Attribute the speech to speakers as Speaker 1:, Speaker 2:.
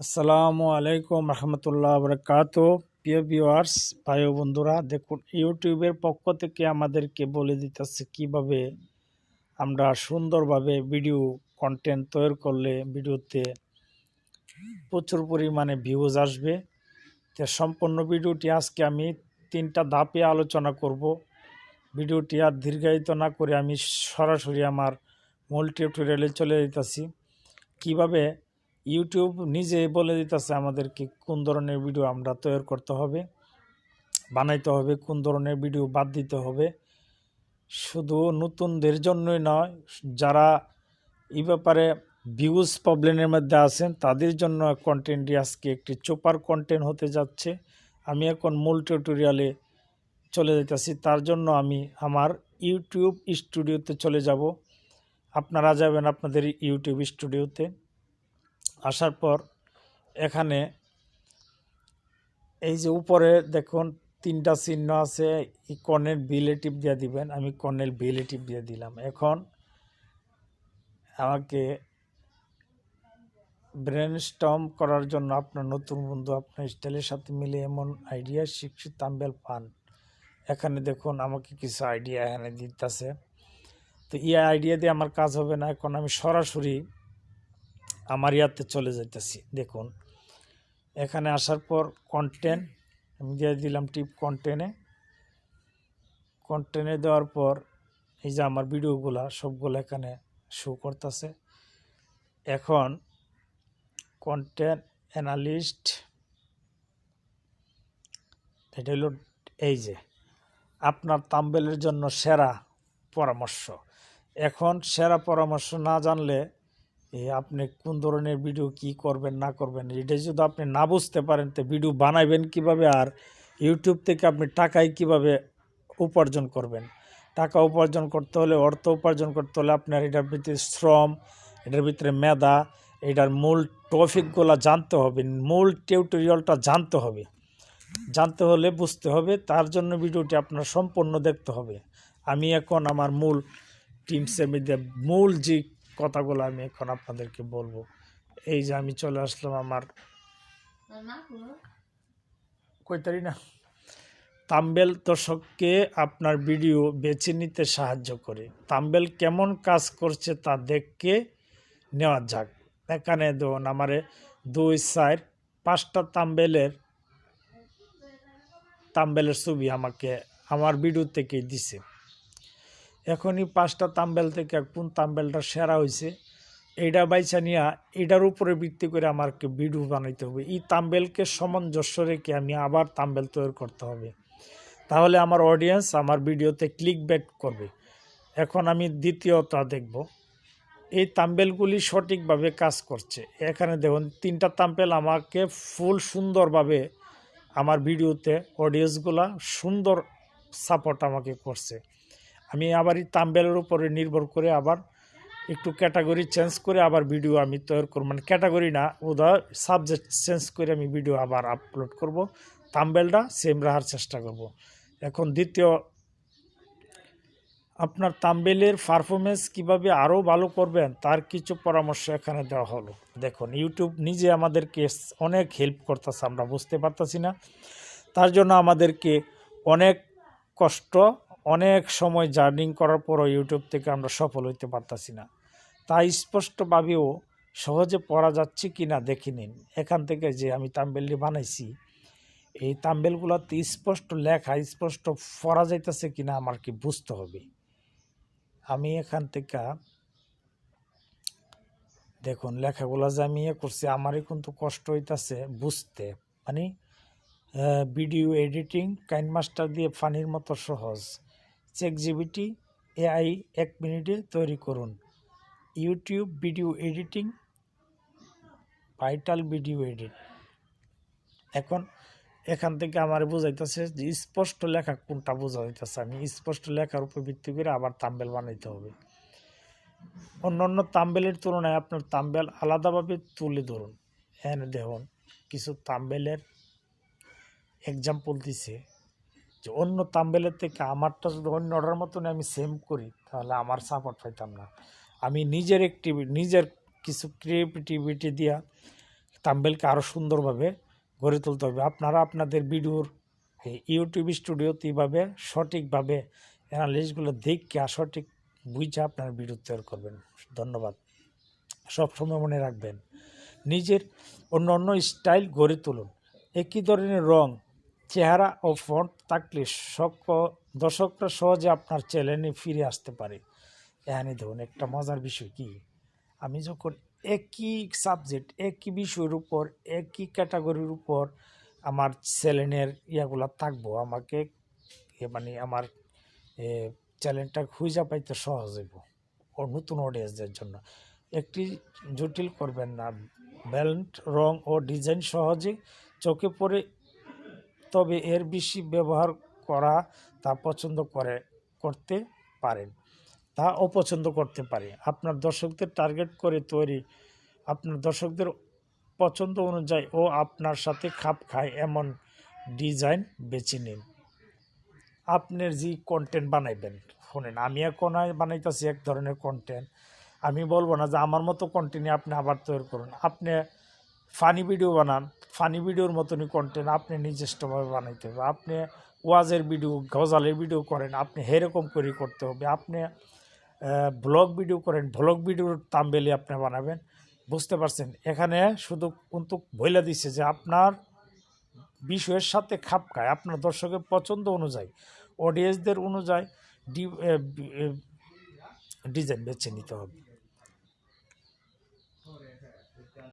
Speaker 1: আসসালামু আলাইকুম রহমতুল্লাহ বরকাত। প্রিয় ভিউয়ার্স, ভাই বন্ধুরা, দেখুন, ইউটিউবের পক্ষ থেকে আমাদেরকে বলে দিতেছে কীভাবে আমরা সুন্দরভাবে ভিডিও কন্টেন্ট তৈরি করলে ভিডিওতে প্রচুর পরিমাণে ভিউজ আসবে। তো সম্পূর্ণ ভিডিওটি আজকে আমি তিনটা ধাপে আলোচনা করব। ভিডিওটি আর দীর্ঘায়িত না করে আমি সরাসরি আমার মূল টিউটোরিয়ালে চলে যেতেছি কীভাবে ইউটিউব নিজে বলে দিতেছে আমাদেরকে কোন ধরনের ভিডিও আমরা তৈরি করতে হবে, বানাইতে হবে, কোন ধরনের ভিডিও বাদ দিতে হবে। শুধু নতুনদের জন্যই নয়, যারা এই ব্যাপারে ভিউজ প্রবলেমের মধ্যে আছেন, তাদের জন্য কন্টেন্টটি আজকে একটি চোপার কন্টেন্ট হতে যাচ্ছে। আমি এখন মূল টিউটোরিয়ালে চলে যেতেছি তার জন্য আমি আমার ইউটিউব স্টুডিওতে চলে যাব। আপনারা যাবেন আপনাদের ইউটিউব স্টুডিওতে আসার পর এখানে এই যে উপরে দেখুন তিনটা চিহ্ন আছে, এই কর্নেল বিলেটিভ দিয়ে দিবেন, আমি কর্নেল বিলেটিভ দিয়ে দিলাম। এখন আমাকে ব্রেন স্টম করার জন্য আপনার নতুন বন্ধু আপনার স্টাইলের সাথে মিলে এমন আইডিয়া শিক্ষিত তাম্বেল পান। এখানে দেখুন আমাকে কিছু আইডিয়া এখানে দিতেছে। তো এই আইডিয়া দিয়ে আমার কাজ হবে না। এখন আমি সরাসরি আমার ইয়াতে চলে যাইতেছি, দেখুন। এখানে আসার পর কন্টেন্ট আমি দিয়ে দিলাম টিপ কন্টেনে কন্টেনে দেওয়ার পর এই যে আমার ভিডিওগুলা সবগুলো এখানে শো করতেছে। এখন কন্টেন্ট অ্যানালিস্ট এটা হলো এই যে, আপনার তাম্বেলের জন্য সেরা পরামর্শ। এখন সেরা পরামর্শ না জানলে এ আপনি কোন ধরনের ভিডিও কি করবেন, না করবেন, এটা যদি আপনি না বুঝতে পারেন, তো ভিডিও বানাইবেন কীভাবে আর ইউটিউব থেকে আপনি টাকাই কীভাবে উপার্জন করবেন? টাকা উপার্জন করতে হলে অর্থ উপার্জন করতে হলে আপনার এটার ভিতরে শ্রম, এটার ভিতরে মেধা, এটার মূল টপিকগুলো জানতে হবে, মূল টিউটোরিয়ালটা জানতে হবে। জানতে হলে বুঝতে হবে, তার জন্য ভিডিওটি আপনার সম্পূর্ণ দেখতে হবে। আমি এখন আমার মূল টিমসের মধ্যে মূল যে কথাগুলো আমি এখন আপনাদেরকে বলব। এই যে আমি চলে আসলাম আমার কইতারি না? তাম্বেল দর্শককে আপনার ভিডিও বেছে নিতে সাহায্য করে। তাম্বেল কেমন কাজ করছে তা দেখকে নেওয়া যাক। এখানে ধরুন আমারে দুই চার পাঁচটা তাম্বেলের তাম্বেলের ছবি আমাকে আমার ভিডিও থেকে দিছে। এখনই পাঁচটা তাম্বেল থেকে কোন তাম্বেলটা সেরা হয়েছে এইটা বাইচা নিয়ে এটার উপরে ভিত্তি করে আমাকে ভিডিও বানাইতে হবে। এই তাম্বেলকে সামঞ্জস্য রেখে আমি আবার তাম্বেল তৈরি করতে হবে। তাহলে আমার অডিয়েন্স আমার ভিডিওতে ক্লিক ব্যাক করবে। এখন আমি দ্বিতীয়টা দেখব। এই তাম্বেলগুলি সঠিকভাবে কাজ করছে। এখানে দেখুন, তিনটা তাম্বেল আমাকে ফুল সুন্দরভাবে আমার ভিডিওতে অডিয়েন্সগুলা সুন্দর সাপোর্ট আমাকে করছে। আমি আবার এই তাম্বেলের উপরে নির্ভর করে আবার একটু ক্যাটাগরি চেঞ্জ করে আবার ভিডিও আমি তৈরি করব। মানে ক্যাটাগরি না, ওদা সাবজেক্ট চেঞ্জ করে আমি ভিডিও আবার আপলোড করব। তাম্বেলটা সেম রাখার চেষ্টা করব। এখন দ্বিতীয়, আপনার তাম্বেলের পারফরমেন্স কীভাবে আরও ভালো করবেন তার কিছু পরামর্শ এখানে দেওয়া হলো। দেখুন ইউটিউব নিজে আমাদেরকে অনেক হেল্প করতেছে, আমরা বুঝতে পারতেছি না। তার জন্য আমাদেরকে অনেক কষ্ট অনেক সময় জার্নিং করার পরও ইউটিউব থেকে আমরা সফল হইতে পারতাছি না। তাই স্পষ্টভাবেও সহজে পড়া যাচ্ছে কি না দেখে নিন। এখান থেকে যে আমি তাম্বেলটি বানাইছি, এই তাম্বেলগুলোতে স্পষ্ট লেখা, স্পষ্ট পড়া যাইতেছে কিনা আমার কি বুঝতে হবে? আমি এখান থেকে, দেখুন লেখাগুলো যে আমি ইয়ে করছি, আমারই কিন্তু কষ্ট হইতাছে বুঝতে। মানে ভিডিও এডিটিং, কাইন মাস্টার দিয়ে ফানির মতো সহজ। চেক জিবিটি এআই এক মিনিটে তৈরি করুন। YouTube video editing vital video edit এখন এখান থেকে আমার বোঝাইতেছে যে স্পষ্ট লেখা কোনটা বোঝা যাইতেছে। আমি স্পষ্ট লেখার উপর ভিত্তি করে আবার তাম্বেল বানাইতে হবে। অন্য অন্য তাম্বেলের তুলনায় আপনার তাম্বেল আলাদাভাবে তুলে ধরুন। এখানে দেখুন, কিছু তাম্বেলের এক্সাম্পল দিছে। যে অন্য তাম্বেলের থেকে আমারটা যদি অন্য অর্ডার মতন আমি সেম করি, তাহলে আমার সাপোর্ট পাইতাম না। আমি নিজের একটি, নিজের কিছু ক্রিয়েটিভিটি দিয়া তাম্বেলকে আরও সুন্দরভাবে গড়ে তুলতে হবে। আপনারা আপনাদের ভিডিওর ইউটিউব স্টুডিওতে এইভাবে সঠিকভাবে অ্যানালিসগুলো দেখে সঠিক বুঝে আপনারা ভিডিও তৈরি করবেন। ধন্যবাদ। সবসময় মনে রাখবেন, নিজের অন্য অন্য স্টাইল গড়ে তুলুন। একই ধরনের রং চেহারা ও ফন্ট থাকলে দর্শকরা সহজে আপনার চ্যানেলে ফিরে আসতে পারে। এখানে ধরুন একটা মজার বিষয় কি? আমি যখন একই সাবজেক্ট একই বিষয়ের উপর, একই ক্যাটাগরির উপর আমার চ্যানেলের ইয়াগুলো থাকব, আমাকে মানে আমার চ্যানেলটা খুঁজে পাইতে সহজ হইব। ও নতুন অডিয়েন্সদের জন্য। একটি জটিল করবেন না। ব্যালেন্ট রং ও ডিজাইন সহজে চোখে পড়ে তবে এর বেশি ব্যবহার করা তা পছন্দ করে, করতে পারেন। তা অপছন্দ করতে পারে। আপনার দর্শকদের টার্গেট করে তৈরি, আপনার দর্শকদের পছন্দ অনুযায়ী ও আপনার সাথে খাপ খায় এমন ডিজাইন বেছে নিন। আপনার যে কন্টেন্ট বানাইবেন, শোনেন, আমি এখন বানাইতেছি এক ধরনের কন্টেন্ট আমি বলব না যে আমার মতো কন্টেন্ট আপনি আবার তৈরি করুন। আপনি ফানি ভিডিও বানান ফানি ভিডিওর মতনই কন্টেন্ট আপনি নিজস্বভাবে বানাইতে হবে। আপনি ওয়াজের ভিডিও গজালের ভিডিও করেন, আপনি সেরকম করে করতে হবে। আপনি ব্লগ ভিডিও করেন ব্লগ ভিডিওর তাম্বেলি আপনি বানাবেন। বুঝতে পারছেন? এখানে শুধু কিন্তু বইলা দিচ্ছে যে আপনার বিষয়ের সাথে খাপ খায়, আপনার দর্শকের পছন্দ অনুযায়ী অডিয়েন্সদের অনুযায়ী ডিজাইন বেছে নিতে হবে।